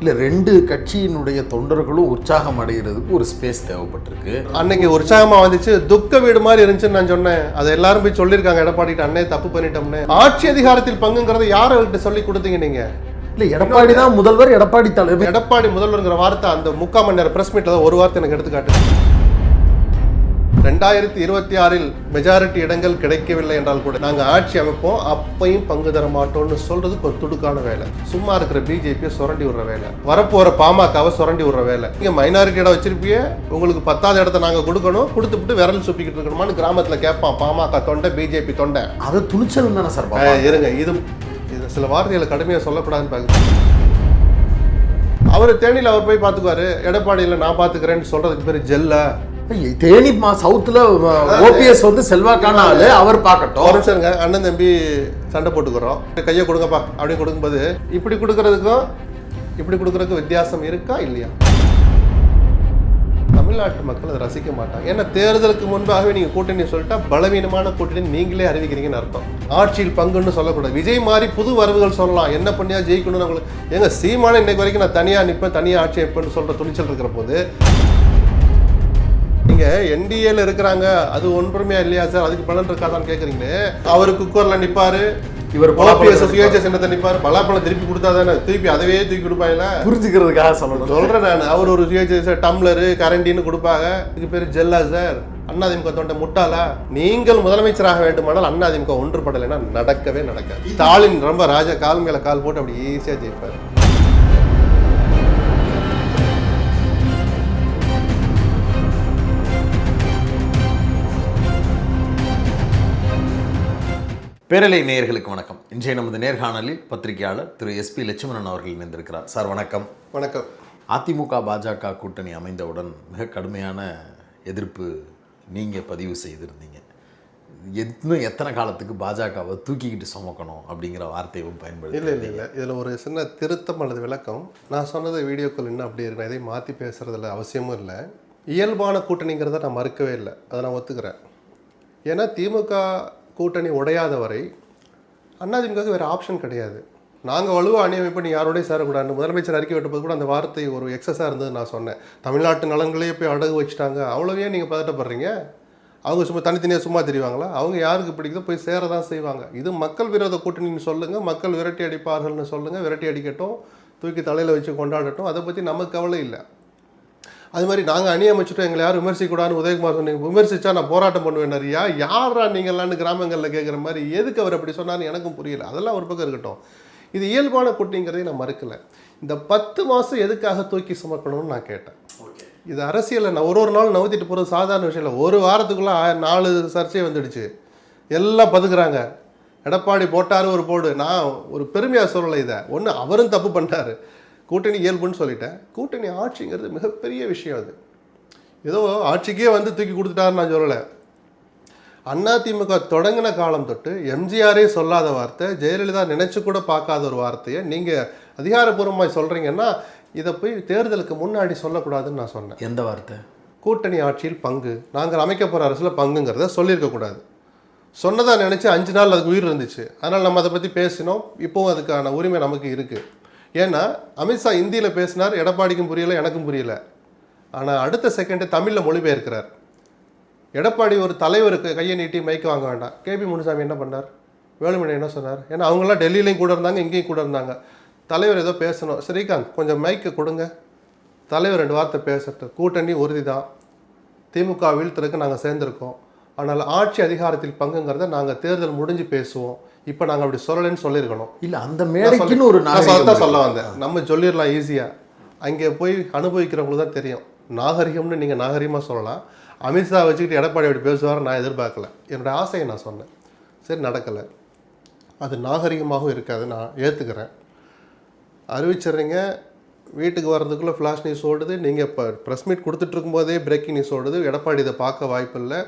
இல்லை ரெண்டு கட்சியினுடைய தொண்டர்களும் உற்சாகம் அடைகிறதுக்கு ஒரு ஸ்பேஸ் தேவைப்பட்டிருக்கு. அன்னைக்கு உற்சாகமா வந்துச்சு. துக்க வீடு மாதிரி இருந்துச்சுன்னு நான் சொன்னேன். அதை எல்லாரும் போய் சொல்லியிருக்காங்க. எடப்பாடிட்டு அண்ணே தப்பு பண்ணிட்டோம்னு. ஆட்சி அதிகாரத்தில் பங்குங்கிறத யார்கிட்ட சொல்லி கொடுத்தீங்க நீங்க? இல்லை எடப்பாடி தான் முதல்வர் எடப்பாடி தலைவர். எடப்பாடி முதல்வருங்கிற வார்த்தை அந்த முக்கால் மணி நேரம் பிரஸ் மீட்ல ஒரு வார்த்தை எனக்கு எடுத்துக்காட்டு. ரெண்டாயிரத்தி இருபத்தி ஆறில் மெஜாரிட்டி இடங்கள் கிடைக்கவில்லை என்றால் கூட நாங்கள் ஆட்சி அமைப்போம் அப்பையும் பங்கு தர மாட்டோம்னு சொல்றதுக்கு ஒரு துடுக்கான வேலை. சும்மா இருக்கிற பிஜேபியை சுரண்டி விடுற வேலை. வரப்போற பாமகவை சுரண்டி விடுற வேலை. நீங்க மைனாரிட்டி இடம் வச்சிருப்பிய உங்களுக்கு பத்தாவது இடத்த நாங்கள் கொடுக்கணும் கொடுத்துட்டு விரல் சுப்பிக்கிட்டு இருக்கணுமான்னு கிராமத்துல கேட்பான் பாமக தொண்டை பிஜேபி தொண்டை. அது துணிச்சல் தானே சார் இருங்க இது சில வார்த்தைகளை கடுமையாக சொல்லக்கூடாதுன்னு பார்க்குறேன் அவர் தேனியில் அவர் போய் பார்த்துக்குவாரு எடப்பாடியில் நான் பார்த்துக்கிறேன்னு சொல்றதுக்கு பேர் ஜெல்லா. தேனி மா சவுத்துல ஓபிஎஸ் வந்து செல்வாக்கான ஆளு. அவர் பார்க்கட்டும். ஒரு நிமிஷம் அண்ணன் தம்பி சண்டை போட்டுக்கிறோம். கையை கொடுங்கப்பா அப்படின்னு கொடுக்கும்போது இப்படி கொடுக்கறதுக்கும் இப்படி கொடுக்கறதுக்கும் வித்தியாசம் இருக்கா இல்லையா? தமிழ்நாட்டு மக்கள் அதை ரசிக்க மாட்டாங்க. ஏன்னா தேர்தலுக்கு முன்பாகவே நீங்க கூட்டணி சொல்லிட்டா பலவீனமான கூட்டணி நீங்களே அறிவிக்கிறீங்கன்னு அர்த்தம். ஆட்சியில் பங்குன்னு சொல்லக்கூடாது. விஜய் மாதிரி புது வரவுகள் சொல்லலாம். என்ன பண்ணியா ஜெயிக்கணும்னு உங்களுக்கு ஏங்க சீமான இன்னைக்கு வரைக்கும் நான் தனியா நிற்பேன் தனியா ஆட்சி எப்பன்னு சொல்ற துணிச்சல் இருக்கிற போது நீங்க என்டிஏல இருக்கிறாங்க அது ஒன்றுமையா இல்லையா சார்? அதுக்கு பலன் இருக்காதான்னு கேக்குறீங்களே. அவரு குக்கர்ல நிப்பாரு இவர் ஓபிஎஸ் சுயேட்சை சின்னத்தை நிப்பாரு பலாப்பழம் திருப்பி கொடுத்தா தானே? திருப்பி அதவே தூக்கி கொடுப்பாங்களா? புரிஞ்சுக்கிறதுக்காக சொல்லணும். சொல்றேன் நான். அவர் ஒரு சுயேட்சை டம்ளரு கரண்டின்னு கொடுப்பாங்க. இதுக்கு பேர் ஜெல்லா சார். அண்ணாதிமுக தொண்டை முட்டாளா? நீங்கள் முதலமைச்சராக வேண்டுமானால் அண்ணாதிமுக ஒன்றுபடலைன்னா நடக்கவே நடக்காது. ஸ்டாலின் ரொம்ப ராஜா கால் மேல கால் போட்டு அப்படி ஈஸியா ஜெயிப்பாரு. பேரலை நேயர்களுக்கு வணக்கம். இன்றைய நமது நேர்காணலில் பத்திரிகையாளர் திரு எஸ்பி லட்சுமணன் அவர்கள் இணைந்திருக்கிறார். சார் வணக்கம். வணக்கம். அதிமுக பாஜக கூட்டணி அமைந்தவுடன் மிக கடுமையான எதிர்ப்பு நீங்கள் பதிவு செய்திருந்தீங்க. இன்னும் எத்தனை காலத்துக்கு பாஜகவை தூக்கிக்கிட்டு சுமக்கணும் அப்படிங்கிற வார்த்தையும் பயன்படுத்தி இல்லை இல்லை இல்லை. இதில் ஒரு சின்ன திருத்தம் அல்லது விளக்கம். நான் சொன்னது வீடியோக்கள் இன்னும் அப்படி இருக்கு எதையும் மாற்றி பேசுறதுல அவசியமும் இல்லை. இயல்பான கூட்டணிங்கிறத நான் மறுக்கவே இல்லை. அதை நான் ஒத்துக்கிறேன். ஏன்னா திமுக கூட்டணி உடையாத வரை அதிமுகவுக்கு வேறு ஆப்ஷன் கிடையாது. நாங்கள் வலுவாக அணியமைப்பு நீ யாரோடய சேரக்கூடாது முதலமைச்சர் அறிக்கை விட்டபோது கூட அந்த வார்த்தை ஒரு எக்ஸஸாக இருந்தது நான் சொன்னேன். தமிழ்நாட்டு நலன்களையே போய் அடகு வச்சுட்டாங்க. அவ்வளோவே நீங்கள் பதட்டப்படுறீங்க? அவங்க சும்மா தனித்தனியாக சும்மா தெரிவாங்களா? அவங்க யாருக்கு பிடிக்குதோ போய் சேர தான் செய்வாங்க. இது மக்கள் விரோத கூட்டணின்னு சொல்லுங்கள் மக்கள் விரட்டி அடிப்பார்கள்னு சொல்லுங்கள் விரட்டி அடிக்கட்டும் தூக்கி தலையில் வச்சு கொண்டாடட்டும். அதை பற்றி நமக்கு கவலை இல்லை. அது மாதிரி நாங்கள் அணி அமைச்சிட்டோம் எங்களை யாரும் விமர்சிக்கூடாதுன்னு உதயகுமார் சொன்னீங்க. விமர்சிச்சா நான் போராட்டம் பண்ணுவேன் நிறையா யாரா நீங்களான்னு கிராமங்களில் கேட்குற மாதிரி எதுக்கு அவர் அப்படி சொன்னார்னு எனக்கும் புரியல. அதெல்லாம் ஒரு பக்கம் இருக்கட்டும். இது இயல்பான கூட்டணிங்கிறதை நான் மறுக்கல. இந்த பத்து மாதம் எதுக்காக தூக்கி சுமக்கணும்னு நான் கேட்டேன். இது அரசியலில் நான் ஒரு ஒரு நாள் நவுத்திட்டு போகிறது சாதாரண விஷயம் இல்லை. ஒரு வாரத்துக்குள்ளே நாலு சர்ச்சை வந்துடுச்சு. எல்லாம் பதுக்குறாங்க. எடப்பாடி போட்டாரு ஒரு போடு. நான் ஒரு பெருமையாக சொல்லலை இதை. ஒன்று அவரும் தப்பு பண்ணிட்டாரு. கூட்டணி இயல்புன்னு சொல்லிட்டேன். கூட்டணி ஆட்சிங்கிறது மிகப்பெரிய விஷயம் அது. ஏதோ ஆட்சிக்கே வந்து தூக்கி கொடுத்துட்டாருன்னு நான் சொல்லலை. அதிமுக தொடங்கின காலம் தொட்டு எம்ஜிஆரே சொல்லாத வார்த்தை ஜெயலலிதா நினைச்சு கூட பார்க்காத ஒரு வார்த்தையை நீங்கள் அதிகாரப்பூர்வமாக சொல்கிறீங்கன்னா இதை போய் தேர்தலுக்கு முன்னாடி சொல்லக்கூடாதுன்னு நான் சொன்னேன். எந்த வார்த்தை? கூட்டணி ஆட்சியில் பங்கு. நாங்கள் அமைக்க போகிற அரசில் பங்குங்கிறத சொல்லியிருக்கக்கூடாது சொன்னதா நினச்சி அஞ்சு நாள் அதுக்கு உயிர் இருந்துச்சு. அதனால் நம்ம அதை பற்றி பேசினோம். இப்போவும் அதுக்கான உரிமை நமக்கு இருக்குது ஏன்னா அமித்ஷா இந்தியில் பேசினார் எடப்பாடிக்கும் புரியல எனக்கும் புரியல. ஆனால் அடுத்த செகண்டே தமிழில் மொழிபெயர்க்கிறார். எடப்பாடி ஒரு தலைவருக்கு கையை நீட்டி மைக்கு வாங்க வேண்டாம். கேபி முனுசாமி என்ன பண்ணார்? வேலுமணி என்ன சொன்னார்? ஏன்னா அவங்களாம் டெல்லியிலையும் கூட இருந்தாங்க இங்கேயும் கூட இருந்தாங்க. தலைவர் ஏதோ பேசணும். ஸ்ரீகாந்த் கொஞ்சம் மைக்கு கொடுங்க. தலைவர் ரெண்டு வார்த்தை பேசட்டு கூட்டணி உறுதி தான் திமுக வீழ்த்துறதுக்கு நாங்கள் சேர்ந்துருக்கோம். ஆனால் ஆட்சி அதிகாரத்தில் பங்குங்கிறத நாங்கள் தேர்தல் முடிஞ்சு பேசுவோம். இப்போ நாங்கள் அப்படி சொல்லலைன்னு சொல்லியிருக்கணும். இல்லை அந்த மேடைக்குன்னு ஒரு நான் சொல்ல வந்தேன். நம்ம சொல்லிடலாம் ஈஸியாக அங்கே போய் அனுபவிக்கிறவங்களுக்கு தான் தெரியும். நாகரிகம்னு நீங்கள் நாகரிகமாக சொல்லலாம். அமித்ஷா வச்சுக்கிட்டு எடப்பாடி அப்படி பேசுவார் நான் எதிர்பார்க்கல. என்னோட ஆசையை நான் சொன்னேன். சரி நடக்கலை. அது நாகரிகமாகவும் இருக்காது நான் ஏற்றுக்கிறேன் அறிவிச்சிடுறீங்க. வீட்டுக்கு வர்றதுக்குள்ளே ஃப்ளாஷ் நியூஸ் ஓடுது. நீங்கள் இப்போ ப்ரெஸ் மீட் கொடுத்துட்டு இருக்கும்போதே பிரேக்கிங் நியூஸ் ஓடுது. எடப்பாடி இதை பார்க்க வாய்ப்பு இல்லை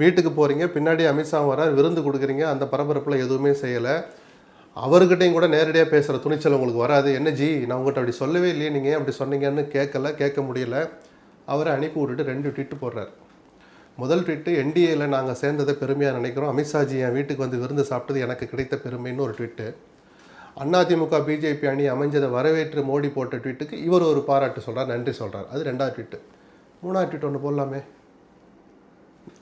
வீட்டுக்கு போகிறீங்க பின்னாடி அமித்ஷா வரார் விருந்து கொடுக்குறீங்க அந்த பரபரப்பில் எதுவுமே செய்யலை. அவர்கிட்டையும் கூட நேரடியாக பேசுகிற துணிச்சல் உங்களுக்கு வராது. என்ன ஜி நான் உங்கள்கிட்ட அப்படி சொல்லவே இல்லையே நீங்கள் அப்படி சொன்னீங்கன்னு கேட்கல கேட்க முடியல. அவரை அனுப்பி விட்டுட்டு ரெண்டு ட்வீட்டு போடுறார். முதல் ட்வீட்டு என்டிஏல நாங்கள் சேர்ந்ததை பெருமையாக நினைக்கிறோம். அமித்ஷாஜி என் வீட்டுக்கு வந்து விருந்து சாப்பிட்டது எனக்கு கிடைத்த பெருமைன்னு ஒரு ட்வீட்டு. அதிமுக பிஜேபி அணி அமைஞ்சதை வரவேற்று மோடி போட்ட ட்வீட்டுக்கு இவர் ஒரு பாராட்டு சொல்கிறார் நன்றி சொல்கிறார் அது ரெண்டாவது ட்வீட்டு. மூணாவது ட்வீட் ஒன்று போடலாமே.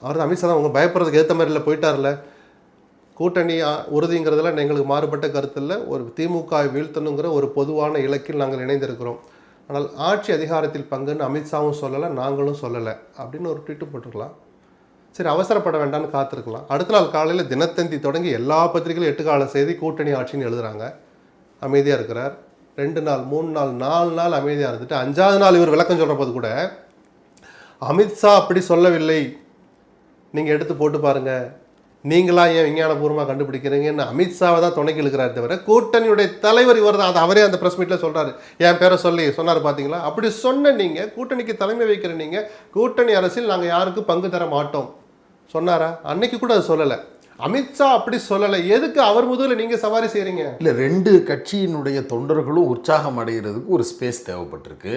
அவர் தான் அமித்ஷா தான். அவங்க பயப்படுறதுக்கு ஏற்ற மாதிரில போயிட்டார்ல. கூட்டணி ஆ, உறுதிங்கிறதுல எங்களுக்கு மாறுபட்ட கருத்தில் ஒரு திமுக வீழ்த்தணுங்கிற ஒரு பொதுவான இலக்கில் நாங்கள் இணைந்திருக்கிறோம். ஆனால் ஆட்சி அதிகாரத்தில் பங்குன்னு அமித்ஷாவும் சொல்லலை நாங்களும் சொல்லலை. அப்படின்னு ஒரு ட்வீட்டு போட்டிருக்கலாம். சரி அவசரப்பட வேண்டாம்னு காத்திருக்கலாம். அடுத்த நாள் காலையில் தினத்தந்தி தொடங்கி எல்லா பத்திரிகைகளும் எட்டு கால செய்தி கூட்டணி ஆட்சின்னு எழுதுகிறாங்க அமைதியாக இருக்கிறார். ரெண்டு நாள் மூணு நாள் நாலு நாள் அமைதியாக இருந்துட்டு அஞ்சாவது நாள் இவர் விளக்கம் சொல்கிற போது கூட அமித்ஷா அப்படி சொல்லவில்லை. நீங்கள் எடுத்து போட்டு பாருங்கள் நீங்களா ஏன் விஞ்ஞானபூர்வமாக கண்டுபிடிக்கிறீங்கன்னு அமித்ஷாவை தான் துணைக்கு இழுக்கிறார் தவிர கூட்டணியுடைய தலைவர் இவர் தான். அதை அவரே அந்த ப்ரெஸ் மீட்டில் சொல்கிறாரு என் பேரை சொல்லி சொன்னார் பார்த்தீங்களா அப்படி சொன்ன நீங்கள் கூட்டணிக்கு தலைமை வைக்கிற நீங்கள் கூட்டணி அரசில் நாங்கள் யாருக்கும் பங்கு தர மாட்டோம். சொன்னாரா? அன்னைக்கு கூட அது சொல்லலை. அமித்ஷா அப்படி சொல்லலை. எதுக்கு அவர் முதல்ல நீங்கள் சவாரி செய்கிறீங்க இல்லை ரெண்டு கட்சியினுடைய தொண்டர்களும் உற்சாகம் அடைகிறதுக்கு ஒரு ஸ்பேஸ் தேவைப்பட்டிருக்கு.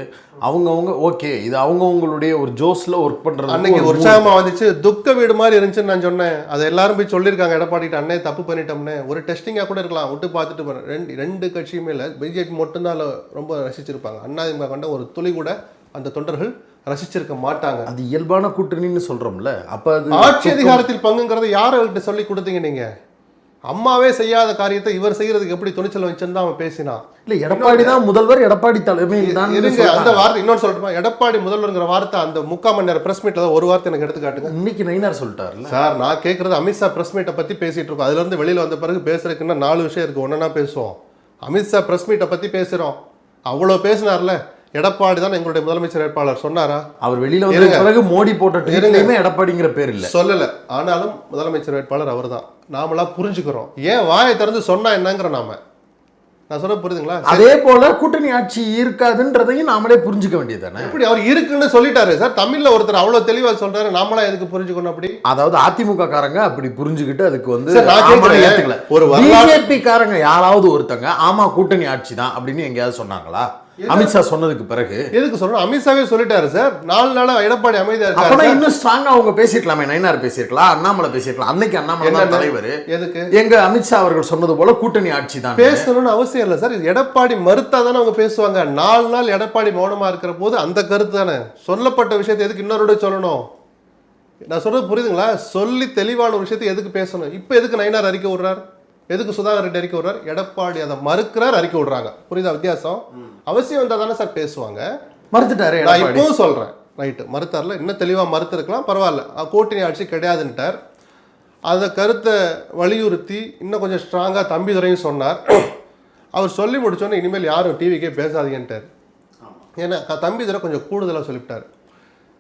அவங்கவுங்க ஓகே இது அவங்கவுங்களுடைய ஒரு ஜோஸ்ல ஒர்க் அன்னைக்கு பண்றது உற்சாகமா வந்துச்சு. துக்க வீடு மாதிரி இருந்துச்சுன்னு நான் சொன்னேன். அதை எல்லாரும் போய் சொல்லியிருக்காங்க எடப்பாடிட்டு அண்ணே தப்பு பண்ணிட்டோம்னே. ஒரு டெஸ்டிங்காக கூட இருக்கலாம். விட்டு பார்த்துட்டு ரெண்டு ரெண்டு கட்சியுமே இல்லை. பிஜேபி மட்டும்தான் ரொம்ப ரசிச்சிருப்பாங்க. அண்ணாதிமுக கண்ட ஒரு துளி கூட அந்த தொண்டர்கள் ரசிச்சிருக்க மாட்டாங்க. அது இயல்பான கூட்டணின்னு சொல்றோம்ல. அப்ப அது ஆட்சி அதிகாரத்தில் பங்குங்கிறத யார்கிட்ட சொல்லி கொடுத்தீங்க நீங்க? அம்மாவே செய்யாத காரியத்தை இவர் செய்யறதுக்கு எப்படி துணிச்சல் வச்சுன்னு தான் அவன் பேசினான். இல்ல எடப்பாடி தான் முதல்வர் எடப்பாடி தான் இருங்க அந்த வார்த்தை இன்னொரு சொல்லட்டுமா? எடப்பாடி முதல்வருங்கிற வார்த்தை அந்த முக்கால் மணி நேரம் பிரஸ் மீட்ல ஒரு வார்த்தை எனக்கு எடுத்து காட்டுங்க இன்னைக்கு நயினார் சொல்லிட்டாருல்ல. சார் நான் கேட்குறது அமித்ஷா ப்ரெஸ் மீட்டை பற்றி பேசிகிட்டு இருக்கோம். அதுலேருந்து வெளியில் வந்த பிறகு பேசுறதுக்குன்னா நாலு விஷயம் இருக்குது ஒன்றா பேசுவோம்? அமித்ஷா ப்ரெஸ் மீட்டை பற்றி பேசுகிறோம் அவ்வளோ பேசினார்ல. எடப்பாடி தான் எங்களுடைய முதலமைச்சர் வேட்பாளர். சொன்னாரா? அவர் வெளியில வந்த பிறகு மோடி போட்ட ட்வீட்லயுமே எடப்பாடிங்கிற பேர் இல்ல. சொல்லலை. ஆனாலும் முதலமைச்சர் வேட்பாளர் அவர் தான் நாமளா புரிஞ்சுக்கிறோம். ஏன் வாயை திறந்து சொன்னா என்னங்கிற நாம? நான் சொல்ல புரியுதுங்களா? அதே போல கூட்டணி ஆட்சி இருக்காதுன்றதையும் நாமளே புரிஞ்சுக்க வேண்டியதானே இப்படி அவர் இருக்குன்னு சொல்லிட்டாரு சார்? தமிழ்ல ஒருத்தர் அவ்வளவு தெளிவா சொல்றாரு. நாமளா எதுக்கு புரிஞ்சுக்கணும் அப்படி? அதாவது அதிமுக காரங்க அப்படி புரிஞ்சுக்கிட்டு அதுக்கு வந்து ஒரு பிஜேபி காரங்க யாராவது ஒருத்தங்க ஆமா கூட்டணி ஆட்சி தான் அப்படின்னு எங்கேயாவது சொன்னாங்களா? அமித்ஷா சொன்னதுக்கு பிறகு எதுக்கு சொல்லணும் அமித்ஷாவே சொல்லிட்டாரு சார். நாலு நாளா எடப்பாடி அமைதியா இருக்காரு சார். இன்னும் ஸ்ட்ராங்கா அவங்க பேசிருக்கலாமே நயினார் பேசியிருக்கலாம் அண்ணாமலை பேசியிருக்கலாம். அன்னைக்கு அண்ணாமலை தான்? தலைவர். எதுக்கு? எங்க அமித்ஷா அவர்கள் சொன்னது போல கூட்டணி ஆட்சி தான். பேசணும்னு அவசியம் இல்லை சார். எடப்பாடி மறுத்தா தானே அவங்க பேசுவாங்க. நாலு நாள் எடப்பாடி மௌனமா இருக்கிற போது அந்த கருத்து தானே. சொல்லப்பட்ட விஷயத்தை எதுக்கு இன்னொரு சொல்லணும்? நான் சொல்றது புரியுதுங்களா? சொல்லி தெளிவான ஒரு விஷயத்தை எதுக்கு பேசணும்? இப்போ எதுக்கு நயினார் அறிக்கை விடுறார்? எதுக்கு சுதாகர் ரெட்டி அறிக்கை விடுறார்? எடப்பாடி அதை மறுக்கிறார் அறிக்கை விடுறாங்க. புரியுதா வித்தியாசம்? அவசியம் வந்தால் தானே சார் பேசுவாங்க. மறுத்துட்டாரு நான் இப்பவும் சொல்றேன். ரைட்டு மறுத்தார்ல. இன்னும் தெளிவாக மறுத்திருக்கலாம் பரவாயில்ல. கூட்டணி ஆட்சி கிடையாதுன்ட்டார் அந்த கருத்தை வலியுறுத்தி இன்னும் கொஞ்சம் ஸ்ட்ராங்காக தம்பிதுரையும் சொன்னார். அவர் சொல்லி முடிச்சோன்னே இனிமேல் யாரும் டிவிக்கே பேசாதீங்கன்ட்டார். ஏன்னா க- தம்பிதுரை கொஞ்சம் கூடுதலாக சொல்லிவிட்டார்.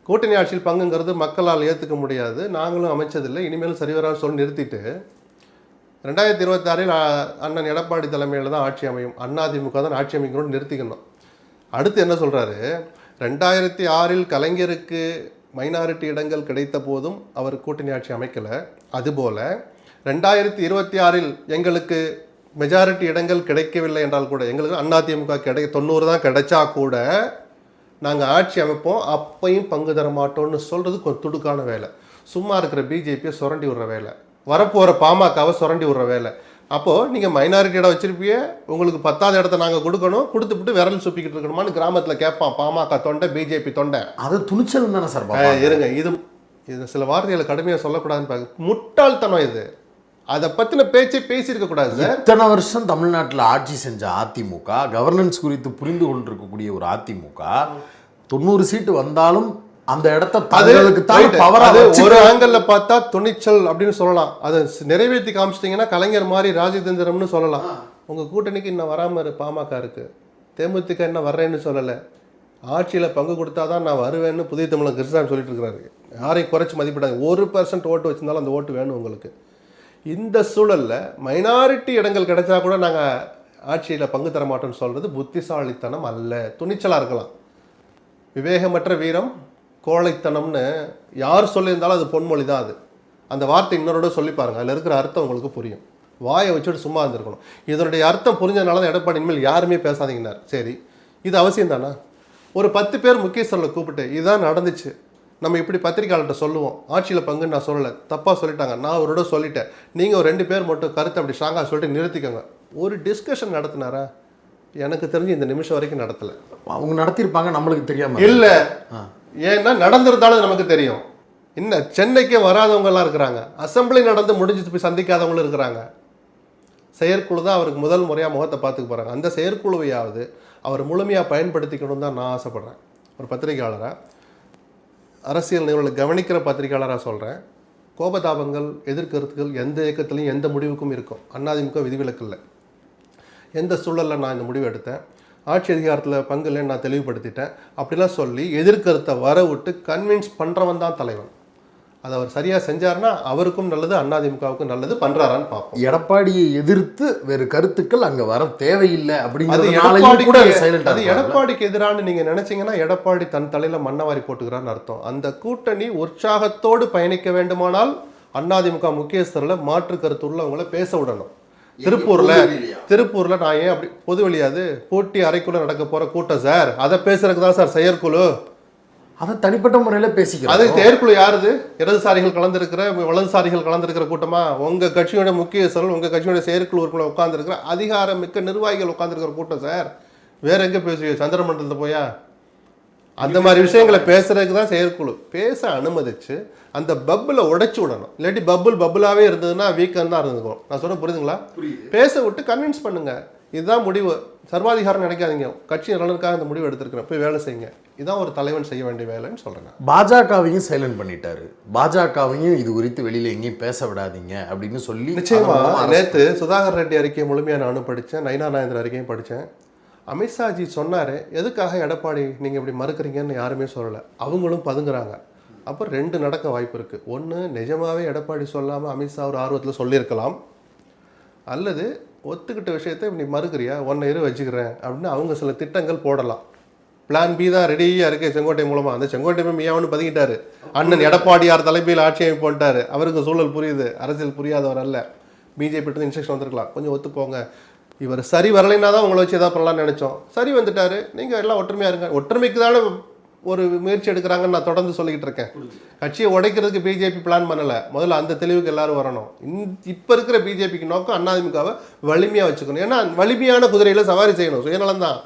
கூட்டணி ஆட்சியில் பங்குங்கிறது மக்களால் ஏற்றுக்க முடியாது. நாங்களும் அமைச்சதில்லை. இனிமேலும் சரிவராக சொல்லி நிறுத்திட்டு ரெண்டாயிரத்தி இருபத்தாறில் அண்ணன் எடப்பாடி தலைமையில் தான் ஆட்சி அமையும். அதிமுக தான் ஆட்சி அமைக்கணும்னு நிறுத்திக்கணும். அடுத்து என்ன சொல்கிறாரு ரெண்டாயிரத்தி ஆறில் கலைஞருக்கு மைனாரிட்டி இடங்கள் கிடைத்த போதும் அவர் கூட்டணி ஆட்சி அமைக்கலை. அதுபோல் ரெண்டாயிரத்தி இருபத்தி ஆறில் எங்களுக்கு மெஜாரிட்டி இடங்கள் கிடைக்கவில்லை என்றால் கூட எங்களுக்கு அதிமுக கிடை தொண்ணூறு தான் கிடைச்சா கூட நாங்கள் ஆட்சி அமைப்போம். அப்பையும் பங்கு தர மாட்டோம்னு சொல்கிறது கொஞ்சம் துடுக்கான வேலை. சும்மா இருக்கிற பிஜேபியை சுரண்டி விடுற வேலை. வரப்போகிற பாமகவை சுரண்டி விடுற வேலை. அப்போது நீங்கள் மைனாரிட்டி இடம் வச்சிருப்பிய உங்களுக்கு பத்தாவது இடத்த நாங்கள் கொடுக்கணும். கொடுத்துவிட்டு விரல் சுப்பிக்கிட்டு இருக்கணுமான்னு கிராமத்தில் கேட்பான். பாமக தொண்டை பிஜேபி தொண்டை. அது துணிச்சல் தானே சார். இருங்க. இது இது சில வார்த்தைகளை கடுமையாக சொல்லக்கூடாதுன்னு பாருங்க. முட்டாள்தனம் இது. அதை பற்றின பேச்சே பேசியிருக்க கூடாது சார். இத்தனை வருஷம் தமிழ்நாட்டில் ஆட்சி செஞ்ச அதிமுக கவர்னன்ஸ் குறித்து புரிந்து கொண்டிருக்கக்கூடிய ஒரு அதிமுக தொண்ணூறு சீட்டு வந்தாலும் அந்த இடத்த தங்களுக்கு தான் right. பவரா அது வச்சு ஒரு ஆங்கிள் பார்த்தா துணிச்சல் அப்படின்னு சொல்லலாம். அதை நிறைவேற்றி காமிச்சிட்டிங்கன்னா கலைஞர் மாதிரி ராஜதந்திரம்னு சொல்லலாம். உங்க கூட்டணிக்கு இன்னும் வராம இரு பாமக இருக்கு. தேமுதிக என்ன வர்றேன்னு சொல்லலை. ஆட்சியில பங்கு கொடுத்தாதான் நான் வருவேன்னு புதிய தமிழன் கிருஷ்ணாமி சொல்லிட்டு இருக்கிறாரு. யாரையும் குறைச்சி மதிப்பிடாது ஒரு பர்சன்ட் ஓட்டு வச்சிருந்தாலும் அந்த ஓட்டு வேணும் உங்களுக்கு. இந்த சூழல்ல மைனாரிட்டி இடங்கள் கிடைச்சா கூட நாங்க ஆட்சியில பங்கு தர மாட்டோம்னு சொல்றது புத்திசாலித்தனம் அல்ல. துணிச்சலா இருக்கலாம். விவேகமற்ற வீரம் கோழைத்தனம்னு யார் சொல்லியிருந்தாலும் அது பொன்மொழி தான் அது. அந்த வார்த்தை இன்னொருட சொல்லி பாருங்க. அதில் இருக்கிற அர்த்தம் உங்களுக்கு புரியும். வாயை வச்சுட்டு சும்மா இருந்திருக்கணும். இதனுடைய அர்த்தம் புரிஞ்சதுனால தான் எடப்பாடி இனிமேல் யாருமே பேசாதீங்கன்னார். சரி இது அவசியம் தானா? ஒரு பத்து பேர் முக்கியஸ்தர்களை கூப்பிட்டு இதுதான் நடந்துச்சு. நம்ம இப்படி பத்திரிக்கையாளர்கிட்ட சொல்லுவோம். ஆட்சியில் பங்குன்னு நான் சொல்லலை. தப்பாக சொல்லிட்டாங்க. நான் ஒரு இடம் சொல்லிட்டேன். நீங்கள் ஒரு ரெண்டு பேர் மட்டும் கருத்தை அப்படி ஸ்ட்ராங்காக சொல்லிட்டு நிறுத்திக்கோங்க. ஒரு டிஸ்கஷன் நடத்தினாரா? எனக்கு தெரிஞ்சு இந்த நிமிஷம் வரைக்கும் நடத்தலை. அவங்க நடத்தியிருப்பாங்க நம்மளுக்கு தெரியாம. இல்ல. ஏன்னா நடந்திருந்தாலும் நமக்கு தெரியும். இன்னும் சென்னைக்கே வராதவங்கெல்லாம் இருக்கிறாங்க. அசெம்பிளி நடந்து முடிஞ்சு போய் சந்திக்காதவங்களும் இருக்கிறாங்க. செயற்குழு தான் அவருக்கு முதல் முறையாக முகத்தை பார்த்துக்க போகிறாங்க அந்த செயற்குழுவையாவது அவர் முழுமையாக பயன்படுத்திக்கணும் தான் நான் ஆசைப்பட்றேன். ஒரு பத்திரிகையாளராக அரசியல் நிகழ்வுகளை கவனிக்கிற பத்திரிகையாளராக சொல்கிறேன் கோபதாபங்கள் எதிர்கருத்துக்கள் எந்த இயக்கத்திலையும் எந்த முடிவுக்கும் இருக்கும். அண்ணாதிமுக விதிவிலக்கு இல்லை. எந்த சூழலில் நான் இந்த முடிவு எடுத்தேன்? ஆட்சி அதிகாரத்தில் பங்கு இல்லைன்னு நான் தெளிவுபடுத்திட்டேன். அப்படிலாம் சொல்லி எதிர்கருத்தை வர விட்டு கன்வின்ஸ் பண்ணுறவன் தான் தலைவன். அதை அவர் சரியாக செஞ்சாருன்னா அவருக்கும் நல்லது அதிமுகவுக்கும் நல்லது பண்ணுறாரான்னு பார்ப்போம். எடப்பாடியை எதிர்த்து வேறு கருத்துக்கள் அங்க வர தேவையில்லை அது அப்படிங்கிறதுனாலையும் கூட அது எடப்பாடிக்கு எதிரான நீங்க நினைச்சீங்கன்னா எடப்பாடி தன் தலையில மண்ணவாரி போட்டுக்கிறான்னு அர்த்தம். அந்த கூட்டணி உற்சாகத்தோடு பயணிக்க வேண்டுமானால் அதிமுக முக்கியஸ்தரில் மாற்று கருத்து உள்ளவங்களை பேச விடணும். திருப்பூர்ல திருப்பூர்ல நான் ஏன் அப்படி பொது வெளியாது போட்டி அறைக்குள்ள நடக்க போற கூட்டம் சார். அதை பேசுறதுக்கு தான் சார் செயற்குழு. அதை தனிப்பட்ட முறையில பேசிக்கிறோம். அது செயற்குழு யாருது? இடதுசாரிகள் கலந்திருக்கிற வலதுசாரிகள் கலந்திருக்கிற கூட்டமா? உங்க கட்சியோட முக்கியஸ்தர்கள் உங்க கட்சியோட செயற்குழு உறுப்பினர் உட்கார்ந்துருக்கிற அதிகாரம் மிக்க நிர்வாகிகள் உட்கார்ந்துருக்கிற கூட்டம் சார். வேற எங்க பேசுவீங்க? சந்திரமண்டலத்தை போயா? அந்த மாதிரி விஷயங்களை பேசுறதுக்கு தான் செயற்குழு. பேச அனுமதிச்சு அந்த பப்பில் உடைச்சு விடணும். இல்லாட்டி பப்புள் பப்புலாவே இருந்ததுன்னா வீக்கம் தான் இருந்துக்கும் நான் சொல்ல புரியுதுங்களா? பேச விட்டு கன்வின்ஸ் பண்ணுங்க. இதுதான் முடிவு. சர்வாதிகாரம் நினைக்காதீங்க. கட்சி நலனுக்காக இந்த முடிவு எடுத்திருக்கிறேன். போய் வேலை செய்யுங்க. இதுதான் ஒரு தலைவன் செய்ய வேண்டிய வேலைன்னு சொல்றேன் நான். பாஜகவையும் சைலண்ட் பண்ணிட்டாரு. பாஜகவையும் இது குறித்து வெளியில எங்கேயும் பேச விடாதீங்க அப்படின்னு சொல்லி நிச்சயமா. நேத்து சுதாகர் ரெட்டி அறிக்கையை முழுமையாக நானும் படித்தேன் நைனா நாயந்திர அறிக்கையும் படித்தேன் அமித்ஷாஜி சொன்னார் எதுக்காக எடப்பாடி நீங்கள் இப்படி மறுக்கிறீங்கன்னு யாருமே சொல்லலை. அவங்களும் பதுங்குறாங்க. அப்போ ரெண்டு நடக்க வாய்ப்பு இருக்குது ஒன்று நிஜமாகவே எடப்பாடி சொல்லாமல் அமித்ஷா ஒரு ஆர்வத்தில் சொல்லியிருக்கலாம். அல்லது ஒத்துக்கிட்ட விஷயத்தை இப்படி மறுக்கிறியா? ஒன்றை இரு வச்சுக்கிறேன் அப்படின்னு அவங்க சில திட்டங்கள் போடலாம். பிளான் பி தான் ரெடியாக இருக்கு செங்கோட்டை மூலமாக அந்த செங்கோட்டை போய் மியாவனு பதுங்கிட்டாரு அண்ணன் எடப்பாடியார் தலைமையில் ஆட்சி அமைப்பு அவருக்கு சூழல் புரியுது. அரசியல் புரியாதவர் அல்ல. பிஜேபி இன்ஸ்ட்ரக்ஷன் வந்திருக்கலாம். கொஞ்சம் ஒத்துப்போங்க. இவர் சரி வரலைன்னா தான் உங்களை வச்சு எதாவது பண்ணலாம்னு நினச்சோம். சரி வந்துட்டாரு. நீங்கள் எல்லாம் ஒற்றுமையாக இருங்க. ஒற்றுமைக்கு தானே ஒரு முயற்சி எடுக்கிறாங்கன்னு நான் தொடர்ந்து சொல்லிக்கிட்டு இருக்கேன். கட்சியை உடைக்கிறதுக்கு பிஜேபி பிளான் பண்ணலை. முதல்ல அந்த தெளிவுக்கு எல்லாரும் வரணும். இந் இப்போ இருக்கிற பிஜேபிக்கு நோக்கம் அண்ணாதிமுகவை வலிமையாக வச்சுக்கணும். ஏன்னா வலிமையான குதிரையில் சவாரி செய்யணும். சுயநலம் தான்.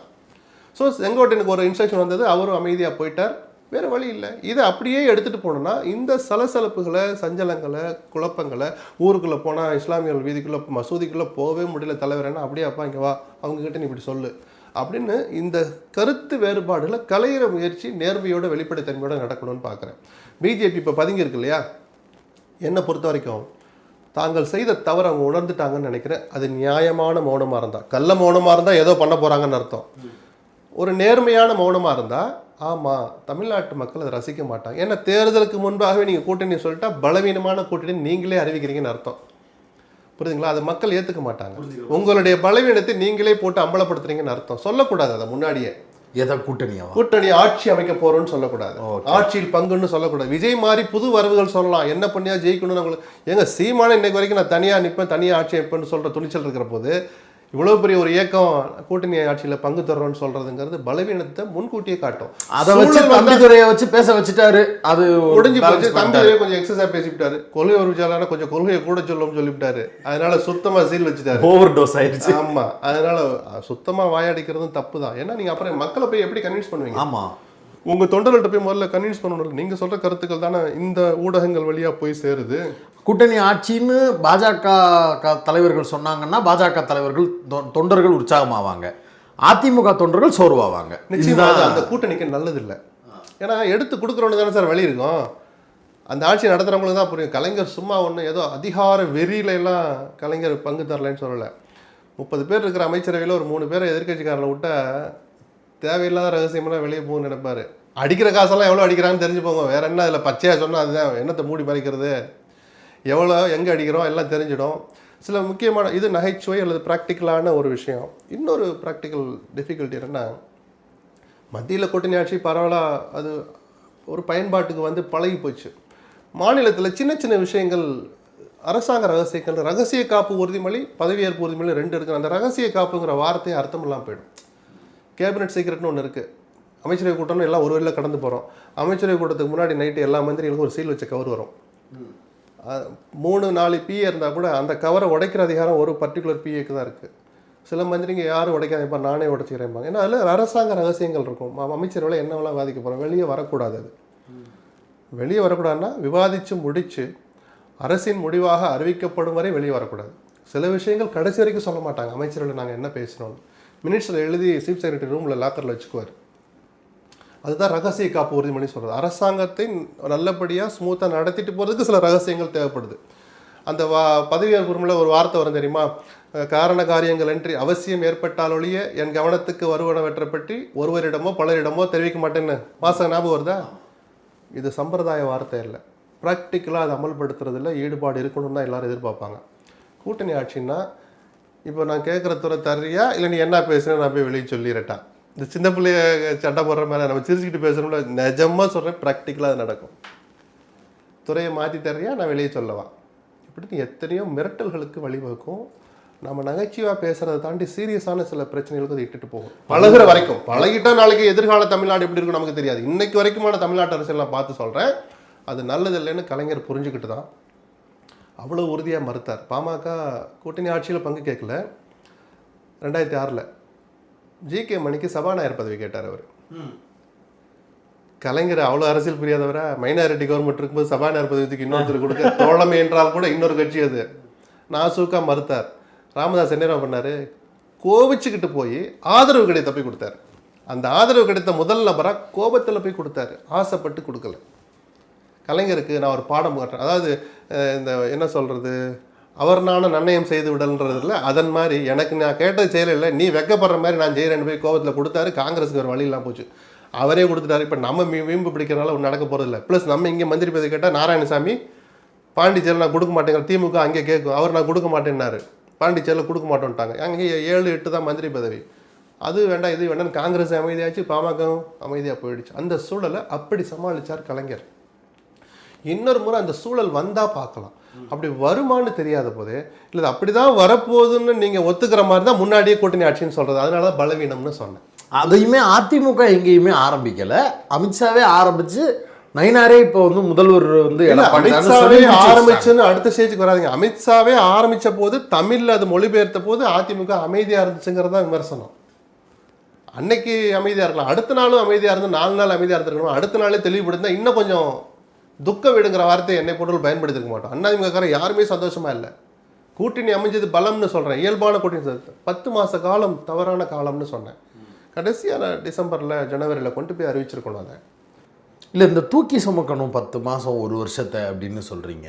ஸோ செங்கோட்டையனுக்கு ஒரு இன்ஸ்ட்ரக்ஷன் வந்தது. அவரும் அமைதியாக போயிட்டார். வேறு வழி இல்லை. இதை அப்படியே எடுத்துகிட்டு போனோம்னா இந்த சலசலப்புகளை சஞ்சலங்களை குழப்பங்களை ஊருக்குள்ளே போனால் இஸ்லாமியர்கள் வீதிக்குள்ளே மசூதிக்குள்ளே போகவே முடியல தலைவரேன்னா அப்படியே அப்பா இங்கே வா. அவங்கக்கிட்ட நீ இப்படி சொல்லு. அப்படின்னு இந்த கருத்து வேறுபாடுகளை கலையிற முயற்சி நேர்மையோட வெளிப்படைத்தன்மையோட நடக்கணும்னு பார்க்குறேன். பிஜேபி இப்போ பதுங்கியிருக்கு இல்லையா? என்னை பொறுத்த வரைக்கும் தாங்கள் செய்த தவறு அவங்க உணர்ந்துட்டாங்கன்னு நினைக்கிறேன். அது நியாயமான மௌனமாக இருந்தால் கள்ள மௌனமாக இருந்தால் ஏதோ பண்ண போகிறாங்கன்னு அர்த்தம். ஒரு நேர்மையான மௌனமாக இருந்தால் ஆமாம் தமிழ்நாட்டு மக்கள் அதை ரசிக்க மாட்டாங்க. ஏன்னா தேர்தலுக்கு முன்பாகவே நீங்கள் கூட்டணி சொல்லிட்டா பலவீனமான கூட்டணி நீங்களே அறிவிக்கிறீங்கன்னு அர்த்தம். புரியுதுங்களா? அதை மக்கள் ஏற்றுக்க மாட்டாங்க. உங்களுடைய பலவீனத்தை நீங்களே போட்டு அம்பலப்படுத்துறீங்கன்னு அர்த்தம். சொல்லக்கூடாது அதை முன்னாடியே. எதை கூட்டணியாவா கூட்டணி ஆட்சி அமைக்க போறோம்னு சொல்லக்கூடாது. ஆட்சியில் பங்குன்னு சொல்லக்கூடாது. விஜய் மாதிரி புது வரவுகள் சொல்லலாம். என்ன பண்ணியா ஜெயிக்கணும்னு உங்களுக்கு ஏங்க சீமான இன்னைக்கு வரைக்கும் நான் தனியா நிற்பேன் தனியா ஆட்சி அமைப்பேன்னு சொல்ற துணிச்சல் இருக்கிற போது இவ்வளவு பெரிய ஒரு இயக்கம் கூட்டணி ஆட்சியில பங்கு தர்றோம்னு சொல்றதுங்கிறது பலவீனத்தை முன்கூட்டியே காட்டும். அதை வச்சு தம்பிதுரையை வச்சு பேச வச்சுட்டாரு அது முடிஞ்சு போச்சு. தம்பியே கொஞ்சம் எக்ஸசைஸ் பேசிவிட்டாரு. கொள்கை ஒரு விசாரணை கொஞ்சம் கொள்கையை கூட சொல்லும்னு சொல்லிவிட்டாரு. அதனால சுத்தமா சீல் வச்சுட்டாரு. ஓவர் டோஸ் ஆயிடுச்சு. ஆமா. அதனால சுத்தமா வாயாடிக்கிறதும் தப்பு தான். ஏன்னா நீங்க அப்புறம் மக்களை போய் எப்படி கன்வின்ஸ் பண்ணுவீங்க? ஆமா. உங்க தொண்டர்கள்ட்ட போய் முதல்ல கன்வின்ஸ் பண்ணணும் நீங்க சொல்ற கருத்துக்கள் தானே இந்த ஊடகங்கள் வழியா போய் சேருது. கூட்டணி ஆட்சின்னு பாஜக தலைவர்கள் சொன்னாங்கன்னா பாஜக தலைவர்கள் தொண்டர்கள் உற்சாகமாவாங்க. அதிமுக தொண்டர்கள் சோர்வாவாங்க. நிச்சயமா அது அந்த கூட்டணிக்கு நல்லது இல்லை ஏன்னா எடுத்து கொடுக்குறவனு தானே சார் வழி இருக்கும். அந்த ஆட்சி நடத்துறவங்களுக்கு தான் புரியும். கலைஞர் சும்மா ஒன்று ஏதோ அதிகார வெறியில எல்லாம் கலைஞர் பங்கு தரலைன்னு சொல்லலை. முப்பது பேர் இருக்கிற அமைச்சரவையில் ஒரு மூணு பேரை எதிர்க்கட்சிக்காரனை விட்டா தேவையில்லாத ரகசியமெல்லாம் வெளியே போகணும்னு நினைப்பாரு. அடிக்கிற காசெல்லாம் எவ்வளோ அடிக்கிறான்னு தெரிஞ்சு போங்க. வேறு என்ன அதில் பச்சையாக சொன்னால் அதுதான். என்னத்தை மூடி மறைக்கிறது எவ்வளோ எங்கே அடிக்கிறோம்? எல்லாம் தெரிஞ்சிடும். சில முக்கியமான இது நகைச்சுவை அல்லது ப்ராக்டிக்கலான ஒரு விஷயம். இன்னொரு ப்ராக்டிக்கல் டிஃபிகல்ட்டி என்னென்னா மத்தியில் கூட்டணி ஆட்சி பரவலாக அது ஒரு பயன்பாட்டுக்கு வந்து பழகி போச்சு. மாநிலத்தில் சின்ன சின்ன விஷயங்கள் அரசாங்க ரகசியங்கள் ரகசிய காப்பு உறுதிமொழி பதவியேற்பு உறுதிமொழி ரெண்டு இருக்குது அந்த ரகசிய காப்புங்கிற வார்த்தை அர்த்தம் இல்லாமல் போயிடும். கேபினட் சீக்ரெட்னு ஒன்று இருக்குது அமைச்சரவை கூட்டம்னு எல்லாம் ஒரு வழியில் கடந்து போகிறோம் அமைச்சரவை கூட்டத்துக்கு முன்னாடி நைட்டு எல்லா மந்திரிகளுக்கும் ஒரு சீல் வச்ச கவர் வரும். மூணு நாலு பிஏ இருந்தால் கூட அந்த கவரை உடைக்கிற அதிகாரம் ஒரு பர்டிகுலர் பிஏக்கு தான் இருக்குது சில மந்திரிங்க யாரும் உடைக்காதப்பா நானே உடைச்சிக்கிறேன்பாங்க ஏன்னா அதில் அரசாங்க ரகசியங்கள் இருக்கும். அமைச்சர்களை என்னவெல்லாம் பாதிக்க போகிறோம் வெளியே வரக்கூடாது அது. வெளியே வரக்கூடாதுன்னா விவாதித்து முடித்து அரசின் முடிவாக அறிவிக்கப்படும் வரை வெளியே வரக்கூடாது. சில விஷயங்கள் கடைசி வரைக்கும் சொல்ல மாட்டாங்க. அமைச்சர்களை நாங்கள் என்ன பேசினோம் மினிட்ஸில் எழுதி சீஃப் செக்ரட்டரி ரூமில் லாக்கரில் வச்சுக்குவார். அதுதான் ரகசிய காப்பு உறுதிமொழி சொல்கிறது அரசாங்கத்தை நல்லபடியாக ஸ்மூத்தாக நடத்திட்டு போகிறதுக்கு சில ரகசியங்கள் தேவைப்படுது. அந்த வா பதவியேற்பு ரூமில் ஒரு வார்த்தை வரும் தெரியுமா? காரண காரியங்கள் அன்றி அவசியம் ஏற்பட்டாலொழிய என் கவனத்துக்கு வருவனவற்றை பற்றி ஒருவரிடமோ பலரிடமோ தெரிவிக்க மாட்டேன்னு. மாசம் ஞாபகம் வருதா? இது சம்பிரதாய வார்த்தை இல்லை ப்ராக்டிக்கலாக அதை அமல்படுத்துறதுல ஈடுபாடு இருக்கணும்னு தான் எல்லாரும் எதிர்பார்ப்பாங்க. கூட்டணி ஆட்சின்னா இப்போ நான் கேட்குற துறை தர்றியா? இல்லை நீ என்ன பேசுன நான் போய் வெளியே சொல்லிடுறட்டா இந்த சின்ன பிள்ளைய சண்டை போடுற மாதிரி நம்ம சிரிச்சுக்கிட்டு பேசுகிறோம்ல நிஜமாக சொல்கிறேன் ப்ராக்டிக்கலாக அது நடக்கும். துறையை மாற்றி தர்றியா நான் வெளியே சொல்லவா? இப்படின்னு எத்தனையோ மிரட்டல்களுக்கு வழிவகுக்கும். நம்ம நகைச்சுவாக பேசுறதை தாண்டி சீரியஸான சில பிரச்சனைகளுக்கு அதை இட்டுட்டு போகும். பழகுற வரைக்கும். பழகிட்டா நாளைக்கு எதிர்கால தமிழ்நாடு எப்படி இருக்கும் நமக்கு தெரியாது. இன்னைக்கு வரைக்குமான தமிழ்நாட்டு அரசியல் நான் பார்த்து சொல்கிறேன் அது நல்லது இல்லைன்னு கலைஞர் புரிஞ்சுக்கிட்டு தான் அவ்வளோ உறுதியாக மறுத்தார். பாமக கூட்டணி ஆட்சியில் பங்கு கேட்கல. ரெண்டாயிரத்தி ஆறில் ஜி கே மணிக்கு சபாநாயகர் பதவி கேட்டார் அவர். கலைஞர் அவ்வளோ அரசியல் புரியாதவரா? மைனாரிட்டி கவர்மெண்ட் இருக்கும்போது சபாநாயகர் பதவிக்கு இன்னொருத்தர் கொடுக்க தோழமை என்றால் கூட இன்னொரு கட்சி அது. நாசூக்கா மறுத்தார். ராமதாஸ் என்ன பண்ணாரு? கோபிச்சுக்கிட்டு போய் ஆதரவு கடை தப்பி கொடுத்தாரு. அந்த ஆதரவு கிடைத்த முதல் நபராக கோபத்தில் போய் கொடுத்தாரு. ஆசைப்பட்டு கொடுக்கல. கலைஞருக்கு நான் ஒரு பாடம் காட்டுறேன். அதாவது இந்த என்ன சொல்கிறது அவர் நானும் நன்னயம் செய்து விடல்ன்றதுல அதன் மாதிரி எனக்கு நான் கேட்டது செய்யல நீ வெக்கப்படுற மாதிரி நான் செய்கிறேன்னு போய் கோபத்தில் கொடுத்தாரு காங்கிரஸுக்கு ஒரு வழியெல்லாம் போச்சு. அவரே கொடுத்துட்டாரு. இப்போ நம்ம மீ வீம்பு பிடிக்கிறனால ஒன்று நடக்க போகிறதில்ல ப்ளஸ் நம்ம இங்கே மந்திரி பதவி கேட்டால் நாராயணசாமி பாண்டிச்சேரியில் நான் கொடுக்க மாட்டேங்கிற திமுக அங்கே கேட்கும் அவர் நான் கொடுக்க மாட்டேன்னாரு. பாண்டிச்சேரியில் கொடுக்க மாட்டோன்ட்டாங்க. அங்கே ஏழு எட்டு தான் மந்திரி பதவி. அது வேண்டாம் இது வேண்டாம் காங்கிரஸ் அமைதியாச்சு பாமகவும் அமைதியாக போயிடுச்சு. அந்த சூழலை அப்படி சமாளிச்சார் கலைஞர். இன்னொரு முறை அந்த சூழல் வந்தா பார்க்கலாம். அப்படி வருமான்னு தெரியாத போதே இல்லை இது அப்படிதான் வரப்போகுதுன்னு நீங்க ஒத்துக்கிற மாதிரி தான் முன்னாடியே கூட்டணி ஆட்சின்னு சொல்றது. அதனால தான் பலவீனம்னு சொன்னேன். அதையுமே அதிமுக எங்கேயுமே ஆரம்பிக்கல. அமித்ஷாவே ஆரம்பிச்சு நயினாரே இப்போ வந்து முதல்வர் வந்து அமித்ஷாவே ஆரம்பிச்சுன்னு அடுத்த ஸ்டேஜுக்கு வராதீங்க. அமித்ஷாவே ஆரம்பிச்ச போது தமிழ்ல அது மொழிபெயர்த்த போது அதிமுக அமைதியா இருந்துச்சுங்கிறது தான் விமர்சனம். அன்னைக்கு அமைதியா இருக்கலாம். அடுத்த நாளும் அமைதியா இருந்து நாலு நாள் அமைதியா இருந்திருக்கணும். அடுத்த நாளே தெளிவுபடுத்தா இன்னும் கொஞ்சம் துக்க வீடுங்கிற வார்த்தையை என்னை போட்டு பயன்படுத்திருக்க மாட்டோம். அதிமுக யாருமே சந்தோஷமா இல்லை. கூட்டணி அமைஞ்சது பலம்னு சொல்றேன். இயல்பான கூட்டணி. பத்து மாச காலம் தவறான காலம்னு சொன்னேன். கடைசியான டிசம்பர்ல ஜனவரியில் கொண்டு போய் அறிவிச்சிருக்கணும் அதை. இல்லை இந்த தூக்கி சுமக்கணும் பத்து மாதம் ஒரு வருஷத்தை அப்படின்னு சொல்கிறீங்க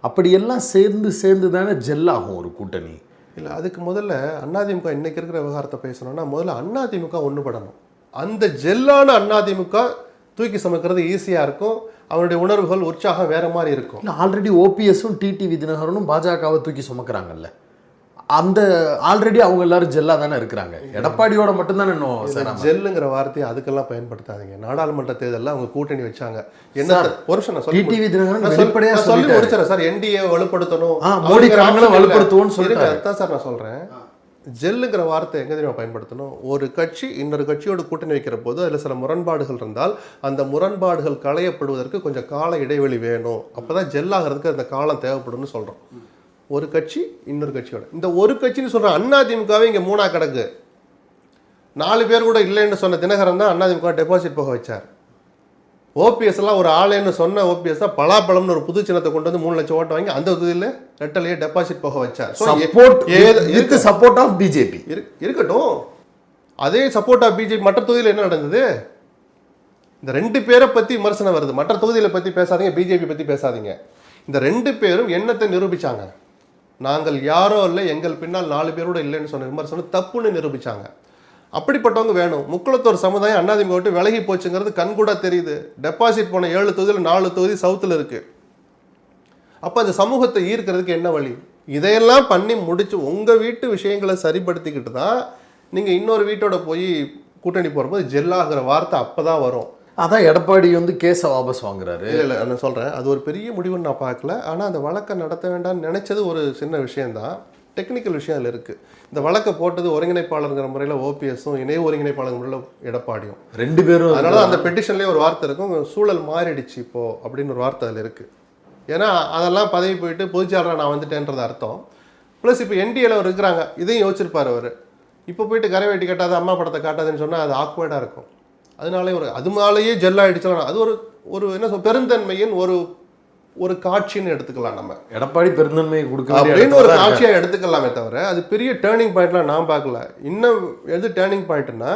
அப்படியெல்லாம் சேர்ந்து சேர்ந்து தானே ஜெல் ஆகும் ஒரு கூட்டணி? இல்லை அதுக்கு முதல்ல அதிமுக இன்னைக்கு இருக்கிற விவகாரத்தை பேசணும்னா முதல்ல அதிமுக ஒன்றுபடணும் அந்த ஜெல்லான அதிமுக தூக்கி சுமக்கிறது ஈஸியாக இருக்கும். அவருடைய உணர்வுகள் உற்சாகம் வேற மாதிரி இருக்கும். ஆல்ரெடி ஓபிஎஸும் டிடி விதிநகரனும் பாஜகவை தூக்கி சுமக்கிறாங்கல்ல. அந்த ஆல்ரெடி அவங்க எல்லாரும் ஜெல்லாக தானே இருக்கிறாங்க. எடப்பாடியோட மட்டும்தானே இன்னும் ஜெல்லுங்கிற வார்த்தையை அதுக்கெல்லாம் பயன்படுத்தாதீங்க. நாடாளுமன்ற தேர்தலில் அவங்க கூட்டணி வச்சாங்க. என்ன ஒரு நிமிஷம் நான் சொல்லி தினகரன் சொல்லி- சொல்லி. முடிச்சிடறேன் சார். என்டிஏ வலுப்படுத்தணும். மோடி. வலுப்படுத்துவோம்னு சொல்லிட்டாரு. அதான் சார் நான் சொல்றேன். ஜெல்லுங்கிற வார்த்தை எங்கே தெரியுமா பயன்படுத்தணும்? ஒரு கட்சி இன்னொரு கட்சியோடு கூட்டணி வைக்கிற போது அதில் சில முரண்பாடுகள் இருந்தால் அந்த முரண்பாடுகள் களையப்படுவதற்கு கொஞ்சம் கால இடைவெளி வேணும். அப்போ தான் ஜெல்லாகிறதுக்கு அந்த காலம் தேவைப்படும்னு சொல்கிறோம் ஒரு கட்சி இன்னொரு கட்சியோட. இந்த ஒரு கட்சின்னு சொல்கிற அதிமுகவே இங்கே மூணா கிடக்கு. நாலு பேர் கூட இல்லைன்னு சொன்ன தினகரன் தான் அதிமுக டெபாசிட் போக வச்சார். ஓபிஎஸ் எல்லாம் ஒரு ஆளுன்னு சொன்ன ஓபிஎஸ் தான் பலாப்பழம்னு ஒரு புது சின்னத்தை கொண்டு வந்து மூணு லட்சம் ஓட்டு வாங்கி அந்த தொகுதியில் ரெட்டலையே டெபாசிட் போக வச்சார். சப்போர்ட் இருக்கு- சப்போர்ட் ஆஃப் பிஜேபி இரு- இருக்கட்டும். அதே சப்போர்ட் ஆஃப் பிஜேபி மற்ற தொகுதியில் என்ன நடந்தது? இந்த ரெண்டு பேரை பத்தி விமர்சனம் வருது. மற்ற தொகுதிகளை பத்தி பேசாதீங்க பிஜேபி பத்தி பேசாதீங்க. இந்த ரெண்டு பேரும் என்னத்தை நிரூபிச்சாங்க? நாங்கள் யாரோ இல்லை எங்கள் பின்னால் நாலு பேரோட இல்லைன்னு சொன்ன விமர்சனம் தப்புன்னு நிரூபிச்சாங்க. அப்படிப்பட்டவங்க வேணும். முக்குளத்தோர் சமுதாயம் அண்ணாதிமுக விட்டு விலகி போச்சுங்கிறது கண்கூடா தெரியுது. டெபாசிட் போன ஏழு தொகுதியில் நாலு தொகுதி சவுத்தில் இருக்கு. அப்போ அந்த சமூகத்தை ஈர்க்கிறதுக்கு என்ன வழி? இதையெல்லாம் பண்ணி முடிச்சு உங்கள் வீட்டு விஷயங்களை சரிப்படுத்திக்கிட்டு தான் நீங்கள் இன்னொரு வீட்டோட போய் கூட்டணி போகிறபோது ஜெல்லாகிற வார்த்தை அப்போ தான் வரும். அதான் எடப்பாடி வந்து கேஸை வாபஸ் வாங்குறாரு. இல்லை இல்லை நான் சொல்கிறேன் அது ஒரு பெரிய முடிவுன்னு நான் பார்க்கல. ஆனால் அந்த வழக்கை நடத்த வேண்டாம்னு நினச்சது ஒரு சின்ன விஷயம்தான். டெக்னிக்கல் விஷயம் அதில் இருக்குது இந்த வழக்கை போட்டது ஒருங்கிணைப்பாளருங்கிற முறையில் ஓபிஎஸும் இணை ஒருங்கிணைப்பாளர் முறையில் எடப்பாடியும். ரெண்டு பேரும் அதனால தான் அந்த பெட்டிஷன்லேயே ஒரு வார்த்தை இருக்கும். சூழல் மாறிடுச்சு இப்போ அப்படின்னு ஒரு வார்த்தை அதில் இருக்குது ஏன்னா அதெல்லாம் பதவி போயிட்டு பொதுச்சாளராக நான் வந்துட்டேன்றது அர்த்தம். ப்ளஸ் இப்போ என்டிஏல அவர் இருக்கிறாங்க. இதையும் யோசிச்சிருப்பார் அவர். இப்போ போயிட்டு கரை வெட்டி கட்டாத அம்மா படத்தை காட்டாதுன்னு சொன்னால் அது ஆக்வர்டாக இருக்கும். அதனாலே ஒரு அது மேலேயே ஜெல் ஆகிடுச்சுலாம் அது ஒரு ஒரு என்ன சொல் பெருந்தன்மையின் ஒரு ஒரு காட்சின்னு எடுத்துக்கலாம் நம்ம. எடப்பாடி பெருந்தன்மையை கொடுக்க அப்படின்னு ஒரு காட்சியாக எடுத்துக்கலாமே தவிர அது பெரிய டேர்னிங் பாயிண்ட்லாம் நான் பார்க்கல. இன்னும் எது டேர்னிங் பாயிண்ட்னா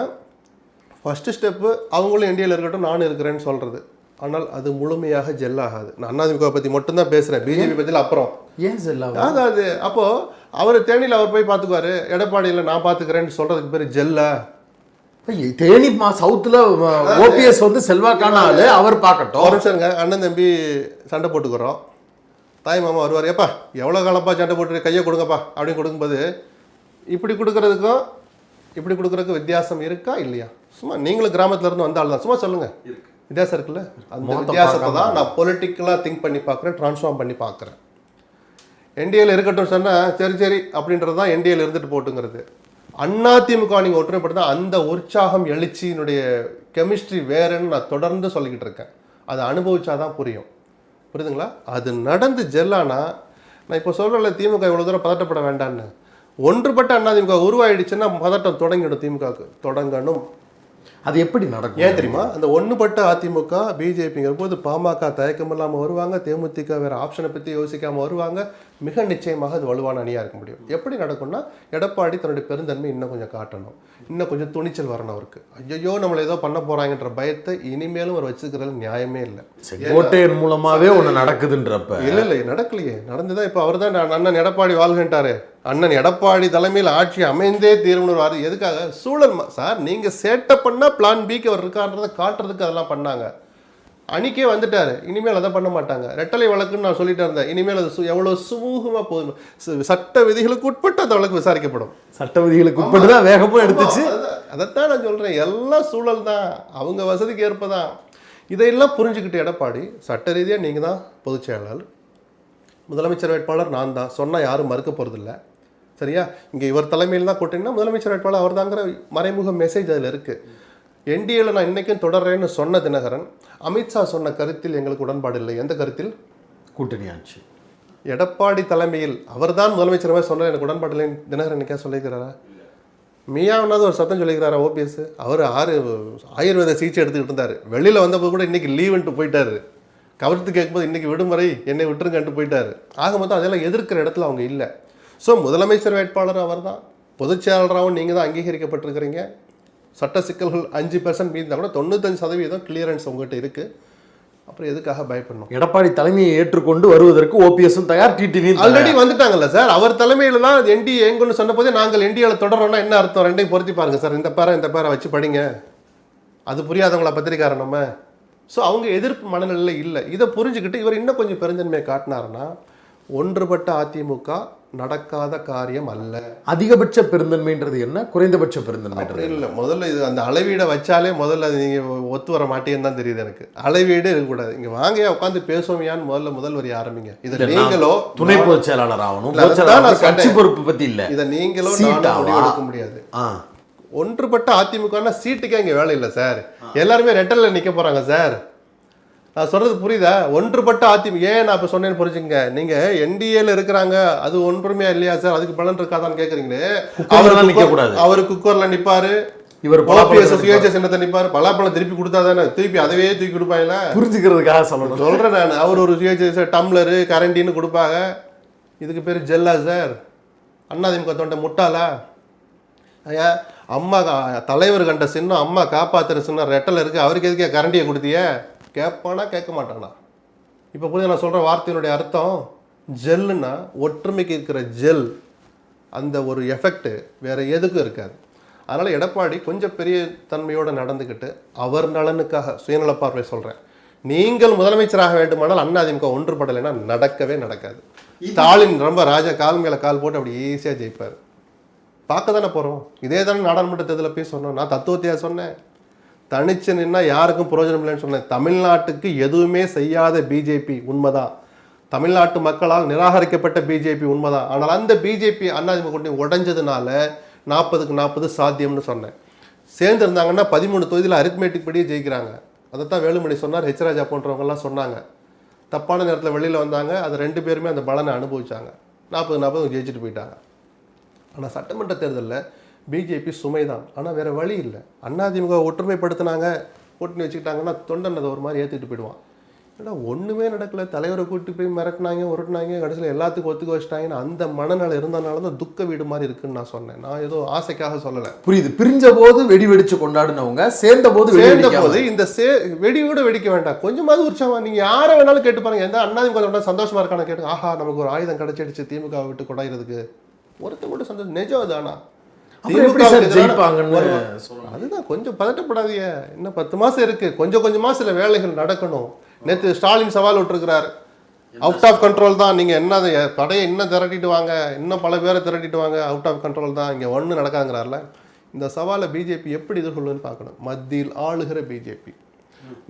ஃபஸ்ட்டு ஸ்டெப்பு அவங்களும் இந்தியாவில் இருக்கட்டும் நானும் இருக்கிறேன்னு சொல்கிறது ஆனால் அது முழுமையாக ஜெல் ஆகாது. நான் அண்ணாதிமுக பற்றி மட்டும்தான் பேசுகிறேன் பிஜேபி பற்றியில் அப்புறம். ஏன் செல்லாவா ஆகாது? அப்போது அவர் தேனியில் அவர் போய் பார்த்துக்குவாரு. எடப்பாடியில் நான் பார்த்துக்கிறேன்னு சொல்கிறதுக்கு பேர் ஜெல்லா தேனி மா சவுத்துல ஓபிஎஸ் வந்து செல்வாக்கான ஆளு அவர் பார்க்கட்டும். ஒரு நிமிஷம் இருங்க அண்ணன் தம்பி சண்டை போட்டுக்கிறோம். தாய் மாமா வருவார். ஏப்பா எவ்வளோ காலப்பா சண்டை போட்டு கையை கொடுங்கப்பா அப்படின்னு கொடுக்கும்போது இப்படி கொடுக்கறதுக்கும் இப்படி கொடுக்கறதுக்கும் வித்தியாசம் இருக்கா இல்லையா? சும்மா நீங்களும் கிராமத்துல இருந்து வந்த ஆள் தான் சும்மா சொல்லுங்க. வித்தியாசம் இருக்குல்ல? அந்த வித்தியாசத்தை. தான் நான் பொலிட்டிக்கலாக திங்க் பண்ணி பார்க்குறேன் ட்ரான்ஸ்ஃபார்ம் பண்ணி பார்க்குறேன். என்டிஏல இருக்கட்டும் சொன்னால் சரி சரி அப்படின்றது தான் என்டிஏல இருந்துட்டு போட்டுங்கிறது. அதிமுக நீங்கள் ஒற்றுமைப்படுத்தா அந்த உற்சாகம் எழுச்சியினுடைய கெமிஸ்ட்ரி வேறுன்னு நான் தொடர்ந்து சொல்லிக்கிட்டு இருக்கேன். அதை அனுபவிச்சாதான் புரியும். புரியுதுங்களா? அது நடந்து ஜெல்லானா நான் இப்போ சொல்கிறேன்ல திமுக இவ்வளோ தூரம் பதட்டப்பட வேண்டான்னு. ஒன்றுபட்ட அதிமுக உருவாயிடுச்சுன்னா பதட்டம் தொடங்கிடும் திமுகவுக்கு. தொடங்கணும். அது எப்படி நடக்கும்? ஏன் தெரியுமா? அந்த ஒன்றுபட்ட அதிமுக பிஜேபிங்கிற போது பாமக தயக்கம் இல்லாமல் வருவாங்க தேமுதிக வேற ஆப்ஷனை பற்றி யோசிக்காம வருவாங்க. மிக நிச்சயமாக அது வலுவான அணியாக இருக்க முடியும். எப்படி நடக்கும்னா எடப்பாடி தன்னுடைய பெருந்தன்மை இன்னும் கொஞ்சம் காட்டணும். இன்னும் கொஞ்சம் துணிச்சல் வரணும் அவருக்கு. ஐயோ நம்மளை ஏதோ பண்ண போறாங்கன்ற பயத்தை இனிமேலும் அவர் வச்சுக்கிறது நியாயமே இல்லை. செங்கோட்டையன் மூலமாவே ஒண்ணு நடக்குதுன்றப்ப. இல்ல இல்ல நடக்கலையே. நடந்துதான் இப்போ அவர் தான் அண்ணன் எடப்பாடி வாழ்கின்றாரு அண்ணன் எடப்பாடி தலைமையில் ஆட்சி அமைந்தே தீர்வுவார் எதுக்காக? சூழல் சார் நீங்க சேட்டை பண்ணா பிளான் பிக்கு அவர் இருக்கான்றதை காட்டுறதுக்கு அதெல்லாம் பண்ணாங்க. அணிக்கே வந்துட்டாரு. இனிமேல் அதை பண்ண மாட்டாங்க. ரெட்டலை வழக்குன்னு நான் சொல்லிட்டு இருந்தேன். இனிமேல் அது சு- எவ்வளவு சுமூகமா போதும் சட்ட விதிகளுக்கு உட்பட்டு அந்த வழக்கு விசாரிக்கப்படும். சட்ட விதிகளுக்கு உட்பட்டு தான் வேகமும் எடுத்துச்சு. அதைத்தான் நான் சொல்றேன். எல்லாம் சூழல் தான். அவங்க வசதிக்கு ஏற்பதான் இதையெல்லாம் புரிஞ்சுக்கிட்டு எடப்பாடி சட்ட ரீதியா நீங்க தான் பொதுச் செயலாளர். முதலமைச்சர் வேட்பாளர் நான் தான். சொன்னா யாரும் மறுக்க போறதில்ல. சரியா? இங்க இவர் தலைமையில் தான் கூட்டிங்கன்னா முதலமைச்சர் வேட்பாளர் அவர் தாங்கிற மறைமுக மெசேஜ் அதில் இருக்கு. என்டிஏல நான் இன்னைக்கும் தொடர்றேன்னு சொன்ன தினகரன் அமித்ஷா சொன்ன கருத்தில் எங்களுக்கு உடன்பாடு இல்லை. எந்த கருத்தில்? கூட்டணி ஆட்சி. எடப்பாடி தலைமையில் அவர்தான் முதலமைச்சர் மாதிரி சொன்னார். எனக்கு உடன்பாடு இல்லைன்னு தினகரன் என்னைக்கா சொல்லியிருக்கிறாரா? மியாவனாவது ஒரு சத்தம் சொல்லிக்கிறாரா ஓபிஎஸ்? அவர் ஆறு ஆயுர்வேத சிகிச்சை எடுத்துக்கிட்டு இருந்தார். வெளியில் வந்தபோது கூட இன்னைக்கு லீவுன்ட்டு போயிட்டாரு. கவர்த்து கேட்கும்போது இன்னைக்கு விடுமுறை என்னை விட்டுருங்கன்ட்டு போயிட்டாரு. ஆக மொத்தம் அதெல்லாம் எதிர்க்கிற இடத்துல அவங்க இல்லை. ஸோ முதலமைச்சர் வேட்பாளர் அவர் தான் பொதுச் செயலாளராகவும் நீங்கள் தான் அங்கீகரிக்கப்பட்டிருக்கிறீங்க. சட்ட சிக்கல்கள் அஞ்சு பெர்சன்ட் மீதி கூட தொண்ணூத்தஞ்சு சதவீதம் கிளியரன்ஸ் உங்ககிட்ட இருக்குது அப்புறம் எதுக்காக பயப்படணும்? எடப்பாடி தலைமையை ஏற்றுக்கொண்டு வருவதற்கு ஓபிஎஸும் தயார் டிடிவியும் ஆல்ரெடி வந்துட்டாங்கல்ல சார். அவர் தலைமையில தான் என்டி எங்குன்னு சொன்ன போதே நாங்கள் என்டிஏல தொடரோம்னா என்ன அர்த்தம்? ரெண்டையும் பொருத்தி பாருங்க சார். இந்த பேரை இந்த பேரை வச்சு படிங்க. அது புரியாதவங்களா பத்திரிக்காரன் நம்ம. ஸோ அவங்க எதிர்ப்பு மனநிலையில் இல்லை. இதை புரிஞ்சுக்கிட்டு இவர் இன்னும் கொஞ்சம் பெருந்தன்மையை காட்டினாருன்னா ஒன்றுபட்ட அதிமுக நடக்காத காரியம் அல்ல. அதிகபட்ச பெருந்தன்மைன்றது என்ன? குறைந்தபட்ச பெருந்தன்மைன்றது அப்படி இல்லை. முதல்ல இது அந்த அளவீடை வச்சாலே முதல்ல அது நீங்கள் ஒத்து வர மாட்டேன்னு தான் தெரியுது எனக்கு. அளவீடு இருக்கக்கூடாது. இங்கே வாங்க உட்காந்து பேசுவோமையான்னு முதல்ல முதல் வரி ஆரம்பிங்க. இதை நீங்களோ துணை பொதுச் செயலாளர் ஆகணும். கட்சி. பொறுப்பு பத்தி இல்ல. இதை நீங்களோ எடுக்க முடியாது. ஒன்றுபட்ட அதிமுகனா சீட்டுக்கே இங்கே வேலை இல்லை சார். எல்லாருமே ரெட்டலில் நிற்க போகிறாங்க சார். நான் சொல்றது புரியுதா? ஒன்றுபட்ட அதிமுக. ஏன் நான் இப்போ சொன்னேன்னு புரிஞ்சுங்க நீங்கள் என்டிஏல இருக்கிறாங்க. அது ஒன்றுமையா இல்லையா சார்? அதுக்கு பலன் இருக்காதான்னு கேட்குறீங்களே குக்கர்ல நிக்கக்கூடாது. அவர் குக்கரில் நிற்பாரு இவர் பலாப்பழம் சுயேட்சை சின்னத்தை நிற்பாரு பலாப்பழம் திருப்பி கொடுத்தா தானே? திருப்பி அதவே தூக்கி கொடுப்பாங்களா புரிஞ்சுக்கிறதுக்காக சொல்லணும். சொல்கிறேன் நான். அவர் ஒரு சுயேட்சை டம்ளரு கரண்டின்னு கொடுப்பாங்க. இதுக்கு பேர் ஜெல்லா சார். அண்ணாதிமுக தொண்டை முட்டாளா? ஐயா அம்மா தலைவர் கண்ட சின்னம் அம்மா காப்பாத்துற சின்னம் ரெட்டல் இருக்கு. அவருக்கு எதுக்கே கரண்டியை கொடுத்திய? கேட்பானா கேட்க மாட்டானா இப்போ புரியுது நான் சொல்கிற வார்த்தையினுடைய அர்த்தம்? ஜெல்லுன்னா ஒற்றுமைக்கு இருக்கிற ஜெல். அந்த ஒரு எஃபெக்ட் வேற எதுக்கும் இருக்காது. அதனால் எடப்பாடி கொஞ்சம் பெரிய தன்மையோடு நடந்துக்கிட்டு அவர் நலனுக்காக சுயநல பார்வை சொல்கிறேன் நீங்கள் முதலமைச்சராக வேண்டுமானால் அண்ணா அதிமுக ஒன்றுபடலைன்னா நடக்கவே நடக்காது. ஸ்டாலின் ரொம்ப ராஜா கால் மேலே கால் போட்டு அப்படி ஈஸியாக ஜெயிப்பார். பார்க்க தானே போகிறோம் இதே தானே நாடாளுமன்ற தேர்தலில் போய் சொன்னோம். நான் தத்துவத்தையா சொன்னேன். தனிச்சு நின்னா யாருக்கும் பிரயோஜனம் இல்லைன்னு சொன்னேன். தமிழ்நாட்டுக்கு எதுவுமே செய்யாத பிஜேபி உண்மைதான் தமிழ்நாட்டு மக்களால் நிராகரிக்கப்பட்ட பிஜேபி உண்மைதான் ஆனால் அந்த பிஜேபி அண்ணாதிமுக கூட்டணி உடஞ்சதுனால நாற்பதுக்கு நாற்பது சாத்தியம்னு சொன்னேன். சேர்ந்துருந்தாங்கன்னா பதிமூணு தொகுதியில் அரித்மேட்டிக் படியே ஜெயிக்கிறாங்க. அதைத்தான் வேலுமணி சொன்னார் ஹெச்ராஜா போன்றவங்கெல்லாம் சொன்னாங்க. தப்பான நேரத்தில் வெளியில் வந்தாங்க. அது ரெண்டு பேருமே அந்த பலனை அனுபவிச்சாங்க. நாற்பது நாற்பது ஜெயிச்சுட்டு போயிட்டாங்க. ஆனால் சட்டமன்ற தேர்தலில் பிஜேபி சுமை தான் ஆனால் வேற வழி இல்லை. அதிமுக ஒற்றுமைப்படுத்தினாங்க கூட்டணி வச்சுக்கிட்டாங்கன்னா தொண்டன் அதை ஒரு மாதிரி ஏற்றிட்டு போயிடுவான். ஏன்னா ஒன்றுமே நடக்கல. தலைவரை கூட்டி போய் மிரட்டினாங்க உருட்டினாங்க கடைசியில் எல்லாத்துக்கும் ஒத்துக்க வச்சிட்டாங்கன்னு அந்த மனநிலை இருந்தனால தான் துக்க வீடு மாதிரி இருக்குன்னு நான் சொன்னேன். நான் ஏதோ ஆசைக்காக சொல்லலை. புரியுது. பிரிஞ்ச போது வெடி வெடிச்சு கொண்டாடினவங்க சேர்ந்த போது சேர்ந்த. போது இந்த சே வெடி கூட வெடிக்க வேண்டாம். கொஞ்சமாவது உற்சாகமா நீங்க யாரை வேணாலும் கேட்டு பாருங்க. எந்த அண்ணாதிமுக தொண்டை சந்தோஷமா இருக்கான கேட்டு ஆஹா நமக்கு ஒரு ஆயுதம் கிடைச்சிடுச்சு திமுக விட்டு கொண்டாடுறதுக்கு. ஒருத்தன் கூட சந்தோஷம் நிஜம் அது அதுதான் கொஞ்சம் பதட்டப்படாதீங்க. இன்னும் பத்து மாசம் இருக்கு. கொஞ்சம் கொஞ்சமா சில வேலைகள் நடக்கணும். நேத்து ஸ்டாலின் சவால் விட்டுருக்கிறார். அவுட் ஆஃப் கண்ட்ரோல் தான். நீங்க என்ன படையை இன்னும் திரட்டிட்டு வாங்க. இன்னும் பல பேரை திரட்டிட்டு வாங்க. அவுட் ஆஃப் கண்ட்ரோல் தான். இங்க ஒண்ணு நடக்காங்கிறார்ல இந்த சவாலை பிஜேபி எப்படி எதிர்கொள்ளுன்னு பார்க்கணும். மத்தியில் ஆளுகிற பிஜேபி.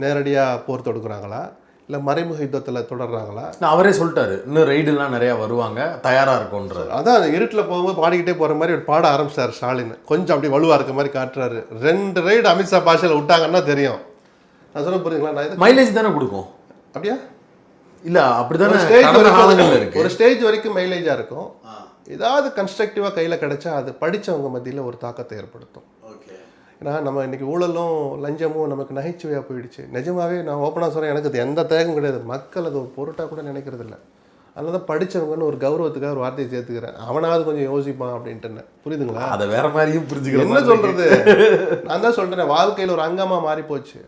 நேரடியா போர் தொடுக்குறாங்களா? இல்ல மறைமுக யுத்தத்துல தொடர்றாங்களா? நான் அவரே சொல்லிட்டாரு. இன்னும் ரெய்டுலாம் நிறைய வருவாங்க. தயாரா இருக்கும்ன்றாரு. அதான் இருட்டில் போகும்போது பாடிக்கிட்டே போகிற மாதிரி ஒரு பாட ஆரம்பிச்சார் ஸ்டாலின். கொஞ்சம் அப்படி வலுவாக இருக்க மாதிரி காட்டுறாரு. ரெண்டு ரைடு அமித்ஷா பாஷையில் விட்டாங்கன்னா தெரியும். நான் சொல்ல புரியுங்களா நான் மைலேஜ் தானே கொடுக்கும்? அப்படியா? இல்ல அப்படிதானே ஒரு ஸ்டேஜ் வரைக்கும் ஒரு ஸ்டேஜ் வரைக்கும் மைலேஜாக இருக்கும். ஏதாவது கன்ஸ்ட்ரக்டிவாக கையில் கிடைச்சா அது படிச்சவங்க மத்தியில் ஒரு தாக்கத்தை ஏற்படுத்தும். ஏன்னா நம்ம இன்னைக்கு ஊழலும் லஞ்சமும் நமக்கு நகைச்சுவையாக போயிடுச்சு. நிஜமாவே நான் ஓப்பனாக சொல்கிறேன் எனக்கு அது எந்த தேகம் கிடையாது. மக்கள் அது ஒரு பொருட்டாக கூட நினைக்கிறது இல்லை அதனால தான் படிச்சவங்கன்னு ஒரு கௌரவத்துக்காக ஒரு வார்த்தையை சேர்த்துக்கிறேன். அவனாவது கொஞ்சம் யோசிப்பான் அப்படின்ட்டு புரியுதுங்களா? அதை வேற மாதிரியும் புரிஞ்சுக்கிற என்ன. சொல்றது? நான் தான் சொல்றேன் வாழ்க்கையில் ஒரு அங்கமா மாறி போச்சு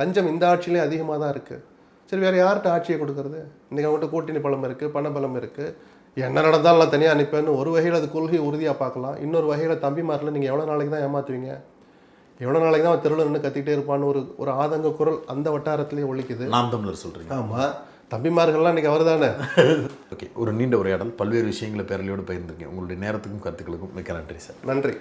லஞ்சம் இந்த ஆட்சியிலையும் அதிகமாக தான் இருக்கு. சரி வேற யார்கிட்ட ஆட்சியை கொடுக்கறது? இன்னைக்கு அவங்ககிட்ட கூட்டணி பலம் இருக்கு பண பலம் இருக்கு. என்ன நடந்தாலும் நான் தனியாக அனுப்பேன்னு ஒரு வகையில் அது கொள்கை உறுதியாக பார்க்கலாம். இன்னொரு வகையில் தம்பிமாரில் நீங்கள் எவ்வளோ நாளைக்கு தான் ஏமாத்துவீங்க? எவ்வளோ நாளைக்கு தான் தெருவில் நின்று கத்திக்கிட்டே இருப்பான்னு ஒரு ஒரு ஆதங்க குரல் அந்த வட்டாரத்திலேயே ஒழிக்குது நாம் தமிழர் சொல்றீங்க. ஆமாம் தம்பிமார்கள்லாம் இன்னைக்கு அவர் தானே ஓகே ஒரு நீண்ட உரையாடல். பல்வேறு விஷயங்களை பேரலையோடு பகிர்ந்திருக்கேன். உங்களுடைய நேரத்துக்கும் கருத்துக்களுக்கும் மிக்க நன்றி சார். நன்றி.